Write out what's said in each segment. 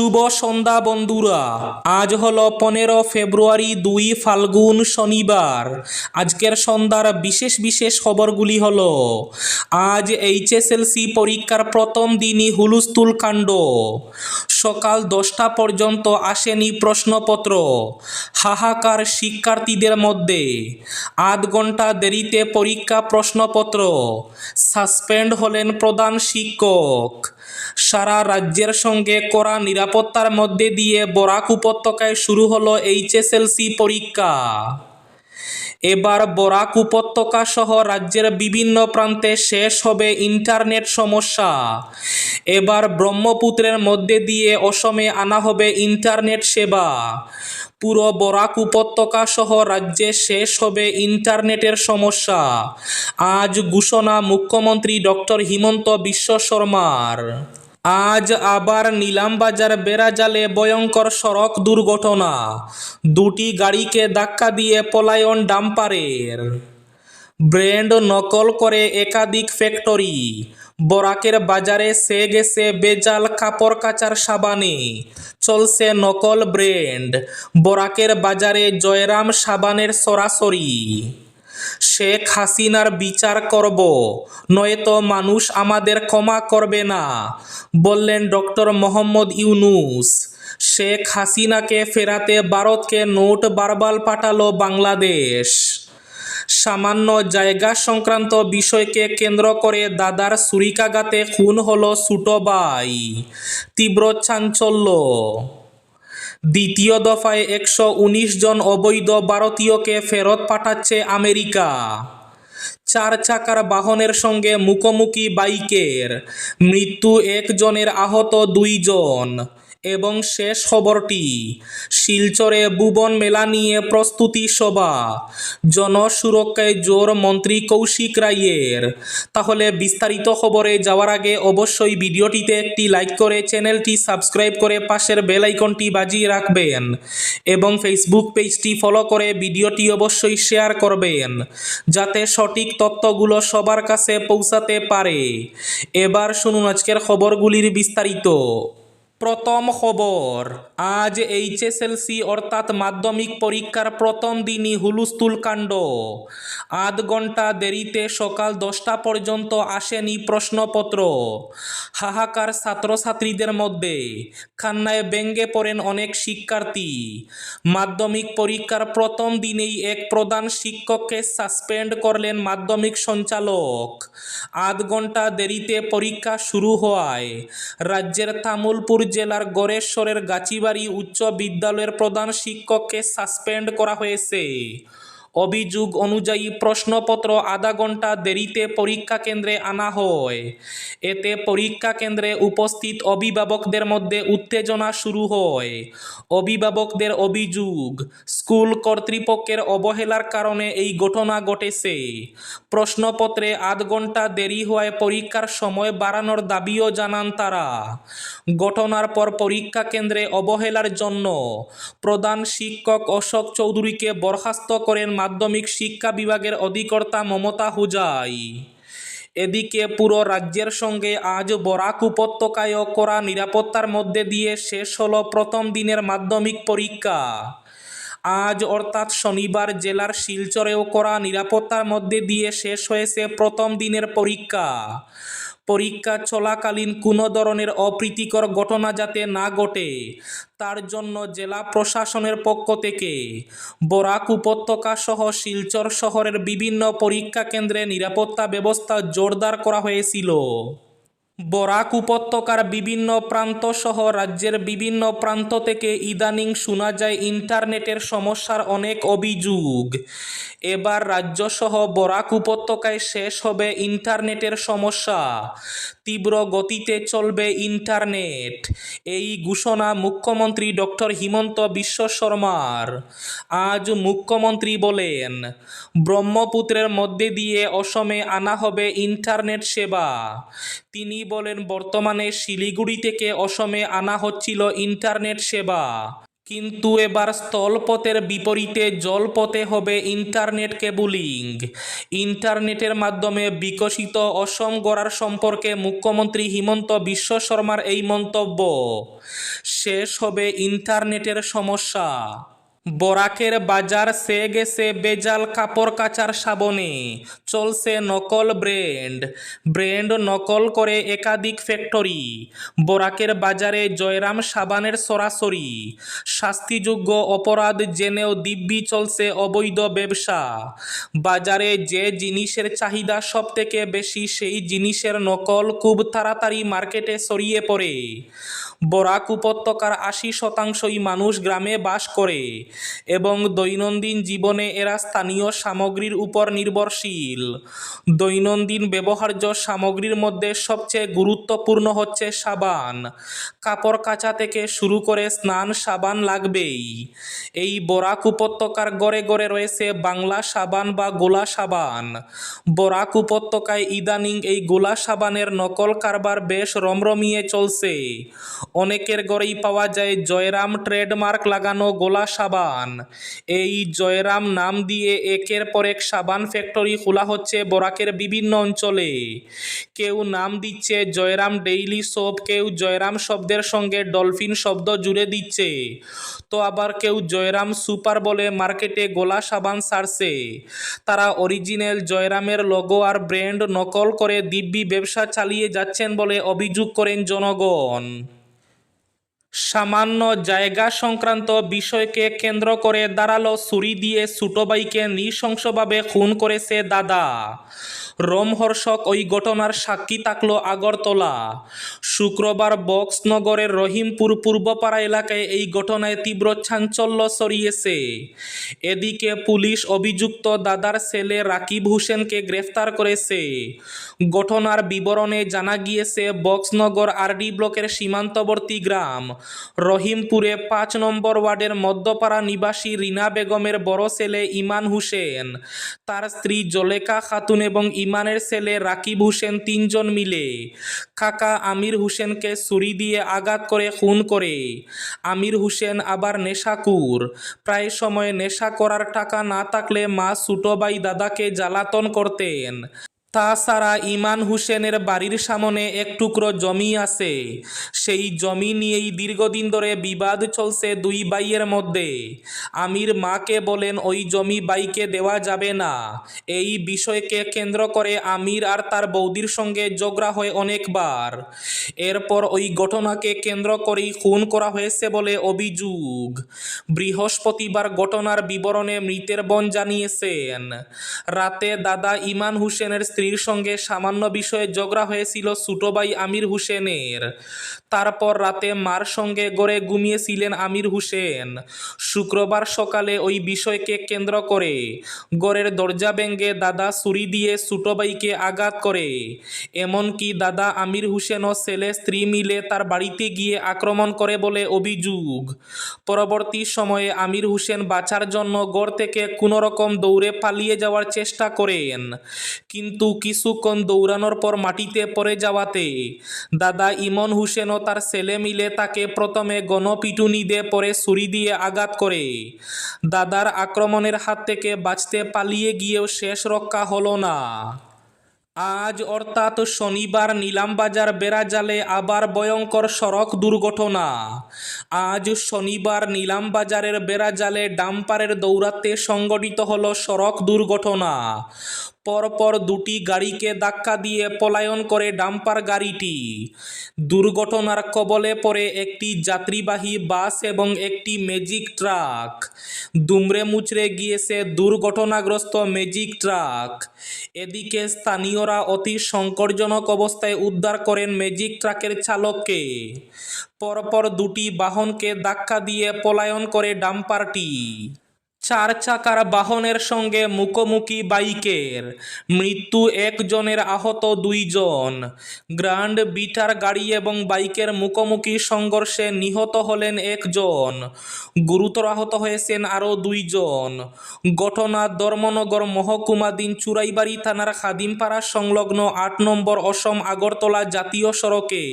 শুভ সন্ধ্যা বন্ধুরা। আজ হল পনেরো ফেব্রুয়ারি দুই ফাল্গুন শনিবার। আজকের সন্ধ্যার বিশেষ বিশেষ খবরগুলি হল, আজ এইচএসএলসি পরীক্ষার প্রথম দিনই হুলুস্থুল কাণ্ড। সকাল দশটা পর্যন্ত আসেনি প্রশ্নপত্র। হাহাকার শিক্ষার্থীদের মধ্যে আধ ঘণ্টা দেরিতে পরীক্ষা প্রশ্নপত্র। সাসপেন্ড হলেন প্রধান শিক্ষক। সারা রাজ্যের সঙ্গে করা নিরাপত্তার মধ্যে দিয়ে বরাক উপত্যকায় শুরু হলো এইচএসএলসি পরীক্ষা। এবার বরাক উপত্যকা সহ রাজ্যের বিভিন্ন প্রান্তে শেষ হবে ইন্টারনেট সমস্যা। এবার ব্রহ্মপুত্রের মধ্যে দিয়ে অসমে আনা হবে ইন্টারনেট সেবা। পুরো বরাক উপত্যকা সহ রাজ্যে শেষ হবে ইন্টারনেটের সমস্যা। আজ ঘোষণা মুখ্যমন্ত্রী ডক্টর হিমন্ত বিশ্ব শর্মার। আজ আবার নিলামবাজার বেড়াজালে ভয়ঙ্কর সড়ক দুর্ঘটনা। দুটি গাড়িকে ধাক্কা দিয়ে পলায়ন ডাম্পারের। ব্র্যান্ড নকল করে একাধিক ফ্যাক্টরি। বরাকের বাজারে সে গেছে বেজাল কাপড় কাচার সাবানে। চলছে নকল ব্র্যান্ড বরাকের বাজারে জয়রাম সাবানের সরাসরি। শেখ হাসিনার বিচার করব। নয়তো মানুষ আমাদের ক্ষমা করবে না, বললেন ডক্টর মোহাম্মদ ইউনুস। শেখ হাসিনাকে ফেরাতে ভারতকে নোট বারবার পাঠালো বাংলাদেশ। সামান্য জায়গা সংক্রান্ত বিষয়কে কেন্দ্র করে দাদার ছুরিকাঘাতে খুন হলো সুটোবাই তীব্র চাঞ্চল্য। দ্বিতীয় দফায় একশো উনিশ জন অবৈধ ভারতীয়কে ফেরত পাঠাচ্ছে আমেরিকা। চার চাকার বাহনের সঙ্গে মুখোমুখি বাইকের। মৃত্যু একজনের আহত দুইজন। এবং শেষ খবরটি শিলচরে ভুবন মেলা নিয়ে প্রস্তুতি সভা। জনসুরক্ষায় জোর মন্ত্রী কৌশিক রায়ের। তাহলে বিস্তারিত খবরে যাওয়ার আগে অবশ্যই ভিডিওটিতে একটি লাইক করে চ্যানেলটি সাবস্ক্রাইব করে পাশের বেল আইকনটি বাজিয়ে রাখবেন এবং ফেসবুক পেজটি ফলো করে ভিডিওটি অবশ্যই শেয়ার করবেন যাতে সঠিক তথ্যগুলো সবার কাছে পৌঁছাতে পারে। এবার শুনুন আজকের খবরগুলির বিস্তারিত। প্রথম খবর, আজ এইচএসএলসি অর্থাৎ মাধ্যমিক পরীক্ষার প্রথম দিনই হুলুস্থুল কাণ্ড। আধ ঘণ্টা দেরিতে সকাল দশটা পর্যন্ত আসেনি প্রশ্নপত্র। হাহাকার ছাত্রছাত্রীদের মধ্যে কান্নায় ব্যঙ্গে পড়েন অনেক শিক্ষার্থী। মাধ্যমিক পরীক্ষার প্রথম দিনেই এক প্রধান শিক্ষককে সাসপেন্ড করলেন মাধ্যমিক সঞ্চালক। আধ ঘণ্টা দেরিতে পরীক্ষা শুরু হওয়ায়, রাজ্যের তামুলপুর জেলার গড়েশ্বরের গাছিবাড়ি উচ্চ বিদ্যালয়ের প্রধান শিক্ষককে সাসপেন্ড করা হয়েছে। অভিযোগ অনুযায়ী প্রশ্নপত্র আধা ঘণ্টা দেরিতে পরীক্ষা কেন্দ্রে আনা হয়। এতে পরীক্ষা কেন্দ্রে উপস্থিত অভিভাবকদের মধ্যে উত্তেজনা শুরু হয়। অভিভাবকদের অভিযোগ, স্কুল কর্তৃপক্ষের অবহেলার কারণে এই ঘটনা ঘটেছে। প্রশ্নপত্রে আধ ঘণ্টা দেরি হওয়ায় পরীক্ষার সময় বাড়ানোর দাবিও জানান তারা। ঘটনার পর পরীক্ষা কেন্দ্রে অবহেলার জন্য প্রধান শিক্ষক অশোক চৌধুরীকে বরখাস্ত করেন মাধ্যমিক শিক্ষা বিভাগের অধিকর্তা মমতা হুজাই। এদিকে পুরো রাজ্যের সঙ্গে আজ বরাক উপত্যকায়ও করা নিরাপত্তার মধ্যে দিয়ে শেষ হলো প্রথম দিনের মাধ্যমিক পরীক্ষা। আজ অর্থাৎ শনিবার জেলার শিলচরেও করা নিরাপত্তার মধ্যে দিয়ে শেষ হয়েছে প্রথম দিনের পরীক্ষা। পরীক্ষা চলাকালীন কোনো ধরনের অপ্রীতিকর ঘটনা যাতে না ঘটে, তার জন্য জেলা প্রশাসনের পক্ষ থেকে বরাক উপত্যকা সহ শিলচর শহরের বিভিন্ন পরীক্ষা কেন্দ্রে নিরাপত্তা ব্যবস্থা জোরদার করা হয়েছিল। বরাক উপত্যকার বিভিন্ন প্রান্ত সহ রাজ্যের বিভিন্ন প্রান্ত থেকে ইদানিং শোনা যায় ইন্টারনেটের সমস্যার অনেক অভিযোগ। এবার রাজ্যসহ বরাক উপত্যকায় শেষ হবে ইন্টারনেটের সমস্যা। তীব্র গতিতে চলবে ইন্টারনেট। এই ঘোষণা মুখ্যমন্ত্রী ডক্টর হিমন্ত বিশ্ব শর্মার। আজ মুখ্যমন্ত্রী বলেন, ব্রহ্মপুত্রের মধ্যে দিয়ে অসমে আনা হবে ইন্টারনেট সেবা। তিনি বলেন, বর্তমানে শিলিগুড়ি থেকে অসমে আনা হচ্ছিল ইন্টারনেট সেবা। কিন্তু এবার স্থলপথের বিপরীতে জলপথে হবে ইন্টারনেট কেবলিং। ইন্টারনেটের মাধ্যমে বিকশিত অসম গড়ার সম্পর্কে মুখ্যমন্ত্রী হিমন্ত বিশ্ব শর্মার এই মন্তব্য। শেষ হবে ইন্টারনেটের সমস্যা। বরাকের বাজার সে গেছে বেজাল কাপড় কাচার সাবনে। চলছে নকল ব্র্যান্ড ব্র্যান্ড নকল করে একাধিক ফ্যাক্টরি। বরাকের বাজারে জয়রাম সাবানের সরাসরি। শাস্তিযোগ্য অপরাধ জেনেও দিব্যি চলছে অবৈধ ব্যবসা। বাজারে যে জিনিসের চাহিদা সব থেকে বেশি সেই জিনিসের নকল খুব তাড়াতাড়ি মার্কেটে ছড়িয়ে পড়ে। বরাক উপত্যকার আশি শতাংশই মানুষ গ্রামে বাস করে। এবং দৈনন্দিন জীবনে এরা স্থানীয় সামগ্রীর উপর নির্ভরশীল। দৈনন্দিন ব্যবহার্য সামগ্রীর মধ্যে সবচেয়ে গুরুত্বপূর্ণ হচ্ছে সাবান। কাপড় কাচা থেকে শুরু করে স্নান সাবান লাগবেই। এই বরাক উপত্যকার গড়ে গড়ে রয়েছে বাংলা সাবান বা গোলা সাবান। বরাক উপত্যকায় ইদানিং এই গোলা সাবানের নকল কারবার বেশ রমরমিয়ে চলছে। অনেকের গড়েই পাওয়া যায় জয়রাম ট্রেডমার্ক লাগানো গোলা সাবান। এই জয়রাম নাম দিয়ে একের পর এক সাবান ফ্যাক্টরি খোলা হচ্ছে বরাকের বিভিন্ন অঞ্চলে। কেউ নাম দিচ্ছে জয়রাম ডেইলি সোপ, কেউ জয়রাম শব্দের সঙ্গে ডলফিন শব্দ জুড়ে দিচ্ছে। তো আবার কেউ জয়রাম সুপার বলে মার্কেটে গোলা সাবান সারছে। তারা অরিজিনাল জয়রামের লোগো আর ব্র্যান্ড নকল করে দিব্যি ব্যবসা চালিয়ে যাচ্ছেন বলে অভিযোগ করেন জনগণ। সামান্য জায়গা সংক্রান্ত বিষয়কে কেন্দ্র করে দাঁড়াল ছুরি দিয়ে ছোটবাইকে নৃশংসভাবে খুন করেছে দাদা। রোমহর্ষক ওই ঘটনার সাক্ষী থাকল আগরতলা। শুক্রবার বক্সনগরের রহিমপুর পূর্বপাড়া এলাকায় এই ঘটনায় তীব্র চাঞ্চল্য ছড়িয়েছে। এদিকে পুলিশ অভিযুক্ত দাদার ছেলে রাকিব হোসেনকে গ্রেফতার করেছে। ঘটনার বিবরণে জানা গিয়েছে, বক্সনগর আরডি ব্লকের সীমান্তবর্তী গ্রাম। রহিমপুরে পাঁচ নম্বর ওয়ার্ডের মধ্যপাড়া নিবাসী রিনা বেগমের বড় ছেলে ইমান হুসেন। তার স্ত্রী জলেকা খাতুন এবং ইমানের ছেলে রাকিব হুসেন তিনজন মিলে। কাকা আমির হুসেনকে ছুরি দিয়ে আঘাত করে খুন করে। আমির হুসেন আবার নেশাকুর প্রায় সময় নেশা করার টাকা না থাকলে মা ছোটবাই দাদাকে জ্বালাতন করতেন। তাছাড়া ইমান হুসেনের বাড়ির সামনে এক টুকরো জমি আছে। সেই জমি নিয়েই দীর্ঘদিন ধরে বিবাদ চলছে দুই ভাইয়ের মধ্যে। আমির মাকে বলেন, ওই জমি বাইকে দেওয়া যাবে না। এই বিষয়কে কেন্দ্র করে আমির আর তার বৌদির সঙ্গে ঝগড়া হয় অনেকবার। এরপর ওই ঘটনাকে কেন্দ্র করেই খুন করা হয়েছে বলে অভিযোগ। বৃহস্পতিবার ঘটনার বিবরণে মৃতের বোন জানিয়েছেন, রাতে দাদা ইমান হুসেনের স্ত্রীর সঙ্গে সামান্য বিষয়ে ঝগড়া হয়েছিল ছোট ভাই আমির হুসেনের। তারপর রাতে মার সঙ্গে গড়ে ঘুমিয়েছিলেন আমির হুসেন। শুক্রবার সকালে ওই বিষয়কে কেন্দ্র করে গড়ের দরজা ভেঙে দাদা ছুরি দিয়ে ছোট ভাইকে আঘাত করে। এমনকি দাদা আমির হুসেন ও ছেলে স্ত্রী মিলে তার বাড়িতে গিয়ে আক্রমণ করে বলে অভিযোগ। পরবর্তী সময়ে আমির হুসেন বাঁচার জন্য গড় থেকে কোনো রকম দৌড়ে পালিয়ে যাওয়ার চেষ্টা করেন। কিন্তু কিছুক্ষণ দৌড়ানোর পর মাটিতে পড়ে যাওয়াতে দাদা ইমন হোসেন ও তার ছেলে মিলে তাকে প্রথমে গণপিটুনি দিয়ে পরে ছুরি দিয়ে আঘাত করে। দাদার আক্রমণের হাত থেকে বাঁচতে পালিয়ে গিয়েও শেষ রক্ষা হলো না। আজ অর্থাৎ শনিবার নিলামবাজার বেড়াজালে আবার ভয়ঙ্কর সড়ক দুর্ঘটনা। আজ শনিবার নিলামবাজারের বেড়াজালে ডাম্পারের দৌরাত্মে সংগঠিত হলো সড়ক দুর্ঘটনা। পরপর দুটি গাড়িকে ধাক্কা দিয়ে পলায়ন করে ডাম্পার গাড়িটি। দুর্ঘটনার কবলে পড়ে একটি যাত্রীবাহী বাস এবং একটি ম্যাজিক ট্রাক। দুমড়ে মুচড়ে গিয়েছে দুর্ঘটনাগ্রস্ত ম্যাজিক ট্রাক। এদিকে স্থানীয়রা অতি সংকটজনক অবস্থায় উদ্ধার করেন ম্যাজিক ট্রাকের চালককে। পরপর দুটি বাহনকে ধাক্কা দিয়ে পলায়ন করে ডাম্পারটি। চার চাকার বাহনের সঙ্গে মুখোমুখি বাইকের। মৃত্যু একজনের আহত দুইজন। গ্র্যান্ড বিটার গাড়ি এবং বাইকের মুখোমুখি সংঘর্ষে নিহত হলেন একজন। গুরুতর আহত হয়েছেন আরও দুইজন। ঘটনা ধর্মনগর মহকুমাধীন চুরাইবাড়ি থানার খাদিমপাড়া সংলগ্ন আট নম্বর অসম আগরতলা জাতীয় সড়কে।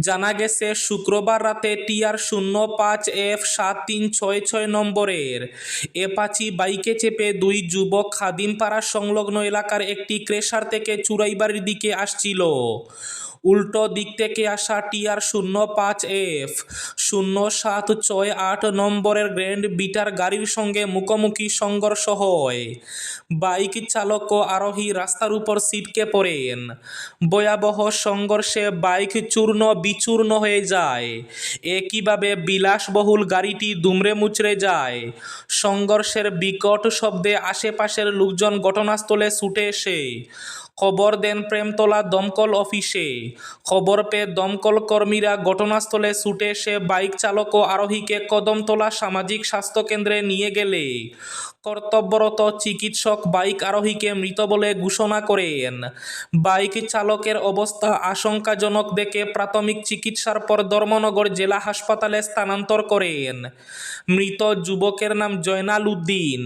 জানা গেছে, শুক্রবার রাতে টিআর শূন্য পাঁচ এফ সাত তিন ছয় ছয় নম্বরের এপাচি বাইকে চেপে দুই যুবক খাদিমপাড়া সংলগ্ন এলাকার একটি ক্রেশার থেকে চুরাইবাড়ির দিকে আসছিল। উল্টো দিক থেকে আসা টিআর শূন্য পাঁচ এফ। শূন্য সাত ছয় আট নম্বরের গ্র্যান্ড বিটার গাড়ির সঙ্গে মুখোমুখি সংঘর্ষ হয়। বাইক চালক ও আরোহী রাস্তার উপর সিটকে পড়েন। ভয়াবহ সংঘর্ষে বাইক চূর্ণ বিচূর্ণ হয়ে যায়। একইভাবে বিলাসবহুল গাড়িটি দুমড়ে মুচড়ে যায়। সংঘর্ষের বিকট শব্দে আশেপাশের লোকজন ঘটনাস্থলে ছুটে এসে খবর দেন প্রেমতলা দমকল অফিসে। খবর পেয়ে দমকল কর্মীরা ঘটনাস্থলে ছুটে এসে বাইক চালক ও আরোহীকে কদমতলা সামাজিক স্বাস্থ্যকেন্দ্রে নিয়ে গেলে। কর্তব্যরত চিকিৎসক বাইক আরোহীকে মৃত বলে ঘোষণা করেন। বাইক চালকের অবস্থা আশঙ্কাজনক দেখে প্রাথমিক চিকিৎসার পর ধর্মনগর জেলা হাসপাতালে স্থানান্তর করেন। মৃত যুবকের নাম জয়নাল উদ্দিন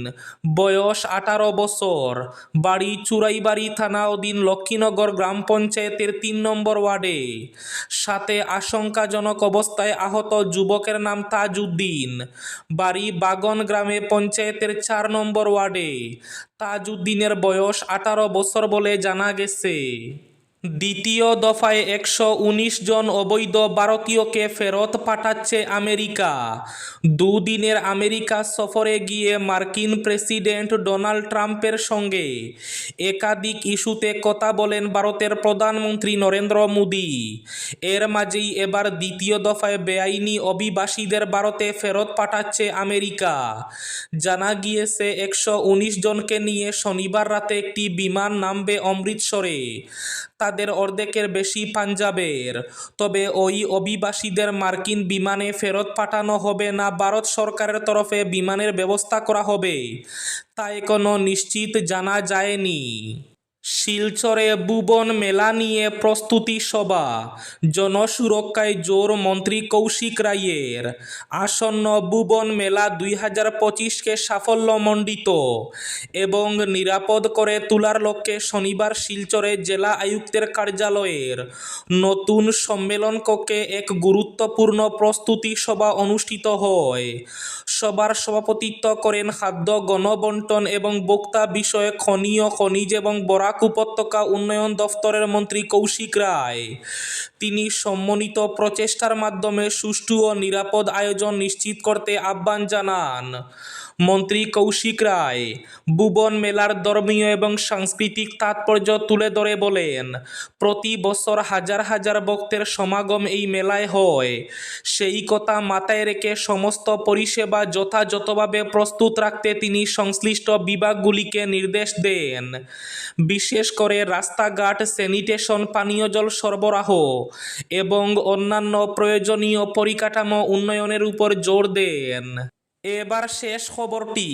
বয়স আঠারো বছর। বাড়ি চুরাইবাড়ি থানা অধীন লক্ষ্মীনগর গ্রাম পঞ্চায়েতের তিন নম্বর ওয়ার্ডে। সাথে আশঙ্কাজনক অবস্থায় আহত যুবকের নাম তাজউদ্দিন। বাড়ি বাগন গ্রামে পঞ্চায়েতের চার নম্বর ওয়ার্ডে। তাজউদ্দিনের বয়স আঠারো বছর বলে জানা গেছে। দ্বিতীয় দফায় একশো উনিশ জন অবৈধ ভারতীয়কে ফেরত পাঠাচ্ছে আমেরিকা। দুদিনের আমেরিকা সফরে গিয়ে মার্কিন প্রেসিডেন্ট ডোনাল্ড ট্রাম্পের সঙ্গে একাধিক ইস্যুতে কথা বলেন ভারতের প্রধানমন্ত্রী নরেন্দ্র মোদী। এর মাঝেই এবার দ্বিতীয় দফায় বেআইনি অভিবাসীদের ভারতে ফেরত পাঠাচ্ছে আমেরিকা। জানা গিয়েছে, একশো উনিশ জনকে নিয়ে শনিবার রাতে একটি বিমান নামবে অমৃতসরে। তাদের অর্ধেকের বেশি পাঞ্জাবের। তবে ওই অভিবাসীদের মার্কিন বিমানে ফেরত পাঠানো হবে না, ভারত সরকারের তরফে বিমানের ব্যবস্থা করা হবে। তা এখনও নিশ্চিত জানা যায়নি। শিলচরে ভুবন মেলা নিয়ে প্রস্তুতি সভা। জনসুরক্ষায় জোর মন্ত্রী কৌশিক রায়ের। আসন্ন ভুবন মেলা দুই হাজার পঁচিশকে সাফল্যমণ্ডিত এবং নিরাপদ করে তোলার লক্ষ্যে শনিবার শিলচরে জেলা আয়ুক্তের কার্যালয়ের নতুন সম্মেলন কক্ষে এক গুরুত্বপূর্ণ প্রস্তুতি সভা অনুষ্ঠিত হয়। সভার সভাপতিত্ব করেন খাদ্য, গণবন্টন এবং বক্তা বিষয়ে খনীয় খনিজ এবং বরাক উপত্যকা উন্নয়ন দফতরের মন্ত্রী কৌশিক রায়। তিনি সম্মানিত প্রচেষ্টার মাধ্যমে সুষ্ঠু ও নিরাপদ আয়োজন নিশ্চিত করতে আহ্বান জানান। মন্ত্রী কৌশিক রায়। ভুবন মেলার ধর্মীয় এবং সাংস্কৃতিক তাৎপর্য তুলে ধরে বলেন, প্রতি বছর হাজার হাজার ভক্তের সমাগম এই মেলায় হয়। সেই কথা মাথায় রেখে সমস্ত পরিষেবা যথাযথভাবে প্রস্তুত রাখতে তিনি সংশ্লিষ্ট বিভাগগুলিকে নির্দেশ দেন। বিশেষ করে রাস্তাঘাট, স্যানিটেশন, পানীয় জল সরবরাহ এবং অন্যান্য প্রয়োজনীয় পরিকাঠামো উন্নয়নের উপর জোর দেন। এবার শেষ খবরটি।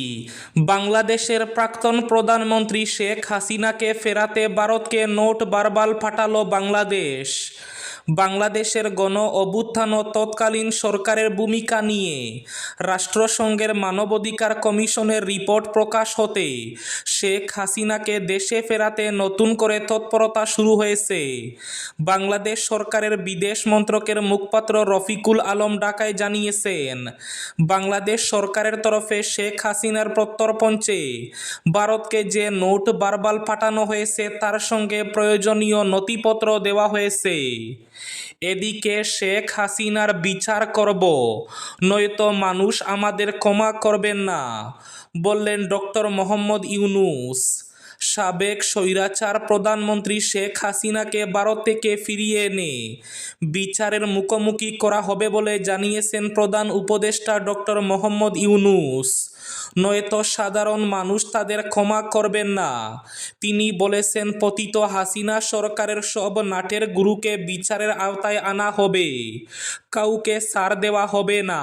বাংলাদেশের প্রাক্তন প্রধানমন্ত্রী শেখ হাসিনাকে ফেরাতে ভারতকে নোট বারবাল ফাটালো বাংলাদেশ। বাংলাদেশের গণ অভ্যুত্থান ও তৎকালীন সরকারের ভূমিকা নিয়ে রাষ্ট্রসংঘের মানবাধিকার কমিশনের রিপোর্ট প্রকাশ হতে শেখ হাসিনাকে দেশে ফেরাতে নতুন করে তৎপরতা শুরু হয়েছে। বাংলাদেশ সরকারের বিদেশ মন্ত্রকের মুখপাত্র রফিকুল আলম ঢাকায় জানিয়েছেন, বাংলাদেশ সরকারের তরফে শেখ হাসিনার প্রত্যর্পণে ভারতকে যে নোট বারবার পাঠানো হয়েছে তার সঙ্গে প্রয়োজনীয় নথিপত্র দেওয়া হয়েছে। এদিকে শেখ হাসিনার বিচার করব, নয়তো মানুষ আমাদের ক্ষমা করবেন না, বললেন ডক্টর মোহাম্মদ ইউনুস। সাবেক স্বৈরাচার প্রধানমন্ত্রী শেখ হাসিনাকে ভারত থেকে ফিরিয়ে এনে বিচারের মুখোমুখি করা হবে বলে জানিয়েছেন প্রধান উপদেষ্টা ডক্টর মোহাম্মদ ইউনুস। নয়তো সাধারণ মানুষ তাদের ক্ষমা করবেন না। তিনি বলেছেন, পতিত হাসিনা সরকারের সব নাটের গুরুকে বিচারের আওতায় আনা হবে। কাউকে সার দেওয়া হবে না।